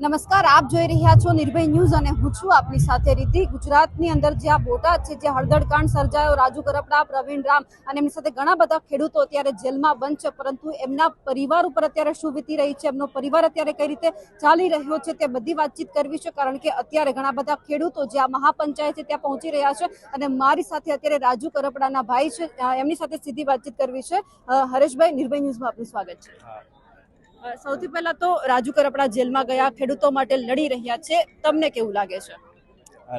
નમસ્કાર, આપ જોઈ રહ્યા છો નિર્ભય ન્યૂઝ અને હું છું આપની સાથે રીધિ ગુજરાતની અંદર જ્યાં બોટાદ છે જ્યાં હળદળકાંડ સર્જાયો, રાજુ કરપડા, પ્રવીણ રામ અને એમની સાથે ઘણા બધા ખેડૂતો અત્યારે જેલમાં બંધ છે, પરંતુ એમના પરિવાર ઉપર અત્યારે શું વીતી રહી છે, એમનો પરિવાર અત્યારે કઈ રીતે ચાલી રહ્યો છે, તે બધી વાતચીત કરવી છે, કારણ કે અત્યારે ઘણા બધા ખેડૂતો જ્યાં મહાપંચાયત છે, ત્યાં પહોંચી રહ્યા છે અને મારી સાથે અત્યારે રાજુ કરપડાના ભાઈ છે એમની સાથે સીધી વાતચીત કરવી છે. હરેશભાઈ, નિર્ભય ન્યૂઝમાં આપનું સ્વાગત છે. સૌથી પહેલા તો રાજુ કરપડા જેલમાં ગયા ખેડૂતો માટે લડી રહ્યા છે. તમને કેવું લાગે છે?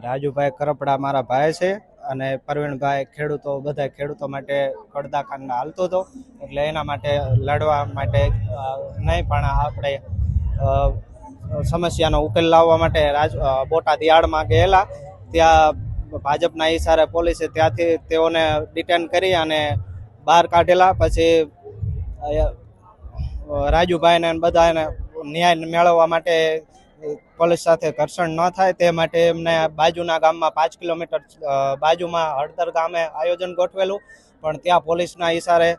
રાજુભાઈ કરપડા મારા ભાઈ છે અને પરવીણભાઈ ખેડૂતો બધા ખેડૂતો માટે કડદા કાંડના હાલતો હતો. એટલે એના માટે લડવા માટે નહીં પણ આપણે સમસ્યાનો ઉકેલ લાવવા માટે રાજ અ, બોટાદ યાર્ડમાં ગયેલા. ત્યાં ભાજપના ઈશારે પોલીસે ત્યાંથી તેઓને ડિટેન કરી અને બહાર કાઢેલા. પછી રાજુભાઈને બધાને ન્યાય મેળવવા માટે પોલીસ સાથે ઘર્ષણ ન થાય તે માટે એમને બાજુના ગામમાં પાંચ કિલોમીટર બાજુમાં હળદર ગામે આયોજન ગોઠવેલું. પણ ત્યાં પોલીસના ઇશારે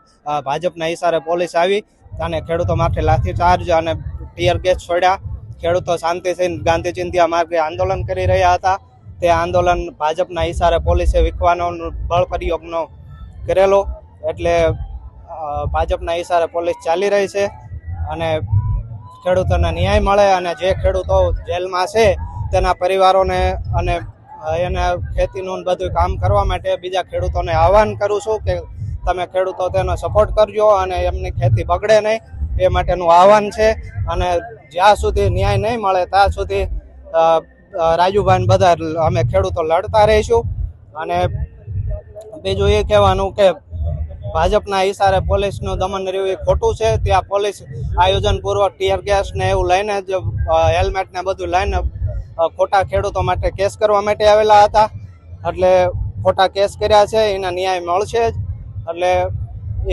ભાજપના ઇશારે પોલીસ આવી અને ખેડૂતો માટે લાઠીચાર્જ અને ટીયર ગેસ છોડ્યા. ખેડૂતો શાંતિથી ગાંધી ચિંધ્યા માર્ગે આંદોલન કરી રહ્યા હતા. તે આંદોલન ભાજપના ઇશારે પોલીસે વિકવાનો બળ પ્રયોગનો કરેલો. એટલે ભાજપના ઇશારે પોલીસ ચાલી રહી છે. અને ખેડૂતોને ન્યાય મળે અને જે ખેડૂતો જેલમાં છે, તેના પરિવારોને અને એને ખેતીનું બધું કામ કરવા માટે બીજા ખેડૂતોને આહવાન કરું છું કે તમે ખેડૂતો તેનો સપોર્ટ કરજો અને એમની ખેતી બગડે નહીં. એ માટેનું આહવાન છે અને જ્યાં સુધી ન્યાય નહીં મળે, ત્યાં સુધી રાજુભાઈ બધા અમે ખેડૂતો લડતા રહીશું. અને બીજું એ કહેવાનું કે ભાજપના ઈશારે પોલીસનું દમન રહ્યું. એ ખોટું છે. ત્યાં પોલીસ આયોજનપૂર્વક ટીયર ગેસ ને એવું લઈને જ હેલ્મેટ ને બધું લઈને ખોટા ખેડૂતો માટે કેસ કરવા માટે આવેલા હતા. એટલે ખોટા કેસ કર્યા છે. એના ન્યાય મળશે જ. એટલે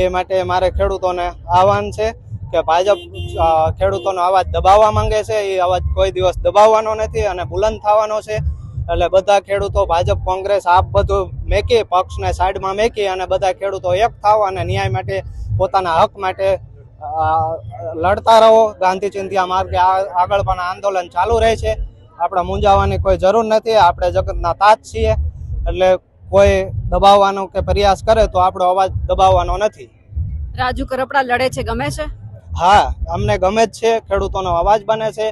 એ માટે મારે ખેડૂતોને આહવાન છે કે ભાજપ ખેડૂતોનો અવાજ દબાવવા માંગે છે. એ અવાજ કોઈ દિવસ દબાવવાનો નથી અને બુલંદ થવાનો છે. એટલે બધા ખેડૂતો ભાજપ કોંગ્રેસ આપ બધું મેકી પક્ષને સાઈડમાં મેકી અને બધા ખેડૂતો એક થાવ અને ન્યાય માટે પોતાના હક માટે લડતા રહો. ગાંધી ચિંધ્યા માર્ગે આગળ પણ આંદોલન ચાલુ રહે છે. આપણે મૂંઝાવાની કોઈ જરૂર નથી. આપણે જગતના તાજ છીએ. એટલે કોઈ દબાવવાનો કે પ્રયાસ કરે તો આપણો અવાજ દબાવવાનો નથી. રાજુ કરપડા લડે છે ગમે છે? હા અમને ગમે જ છે. ખેડૂતોનો અવાજ બને છે.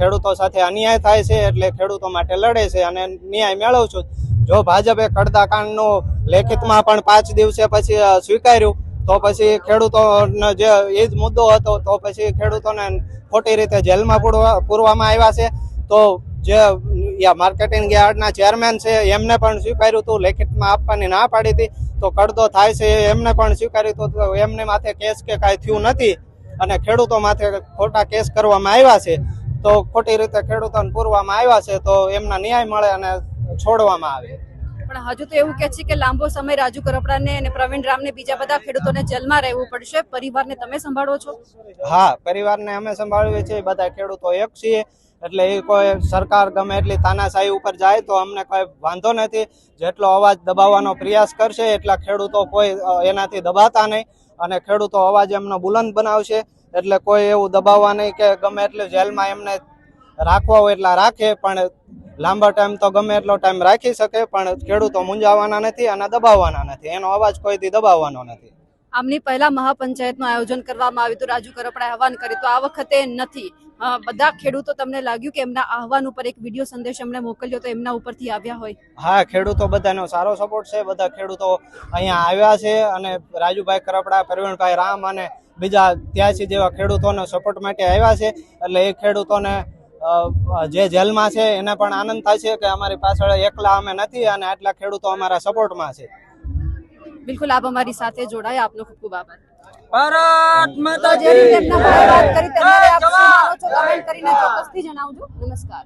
ખેડૂતો સાથે અન્યાય થાય છે એટલે ખેડૂતો માટે લડે છે અને ન્યાય મેળવું છું જો ભાજપે કડદા કાંડનું લેખિતમાં પણ પાંચ દિવસે પછી સ્વીકાર્યું, તો પછી ખેડૂતોનો જે એ જ મુદ્દો હતો, તો પછી ખેડૂતોને ખોટી રીતે જેલમાં પૂરવા, પૂરવામાં આવ્યા છે. તો જે માર્કેટિંગ યાર્ડના ચેરમેન છે, એમને પણ સ્વીકાર્યું હતું, લેખિતમાં આપવાની ના પાડી હતી. તો કડદો થાય છે, એમને પણ સ્વીકાર્યું હતું એમને માથે કેસ કે કાંઈ થયું નથી. અને ખેડૂતો માથે ખોટા કેસ કરવામાં આવ્યા છે. તો ખોટી રીતે ખેડૂતોને પૂરવામાં આવ્યા છે તો એમના ન્યાય મળે અને છોડવામાં આવે. પણ હજુ તો એવું કે છે કે લાંબો સમય રાજુ કરપડાને અને પ્રવીણ રામને બીજા બધા ખેડૂતોને જેલમાં રહેવું પડશે. પરિવારને તમે સંભાળો છો? હા પરિવારને અમે સંભાળીએ છીએ. બધા ખેડૂતો એક છીએ. એટલે એ કોઈ સરકાર ગમે એટલી તાનાશાહી ઉપર જાય તો અમને કોઈ વાંધો નથી. જેટલો અવાજ દબાવવાનો પ્રયાસ કરશે એટલા ખેડૂતો કોઈ એનાથી દબાતા નહીં. અને ખેડૂતો અવાજ એમનો બુલંદ બનાવશે. એટલે કોઈ એવું દબાવવા નહીં કે ગમે એટલે જેલમાં એમને રાખવા હોય એટલા રાખે પણ લાંબા ટાઈમ તો ગમે એટલો ટાઈમ રાખી શકે પણ ખેડૂતો મૂંઝાવાના નથી અને દબાવવાના નથી. એનો અવાજ કોઈથી દબાવવાનો નથી. આમની પહેલા મહાપંચાયતનું આયોજન કરવામાં આવ્યું હતું રાજુ કરપડાએ આહવાન કર્યું તો આ વખતે નથી. બધા ખેડૂતો તમને લાગ્યું કે એમના આહવાન ઉપર એક વીડિયો સંદેશ એમણે મોકલ્યો તો એમના ઉપરથી આવ્યા હોય? હા ખેડૂતો બધાનો સારો સપોર્ટ છે. બધા ખેડૂતો અહીંયા આવ્યા છે અને રાજુભાઈ કરપડા પ્રવીણભાઈ રામ અને બીજા ત્યાંસી જેવા ખેડૂતોને સપોર્ટ માટે આવ્યા છે. એટલે એ ખેડૂતોને જે જેલમાં છે એને પણ આનંદ થાય છે કે અમારી પાછળ એકલા અમે નથી અને આટલા ખેડૂતો અમારા સપોર્ટમાં છે. બિલકુલ આપ અમારી સાથે જોડાયા. આપનો ખૂબ ખૂબ આભાર. ભારત માતા જે રીતે વાત કરી તેના આપ શું માનો છો કમેન્ટ કરીને ચોક્કસથી જણાવજો. નમસ્કાર.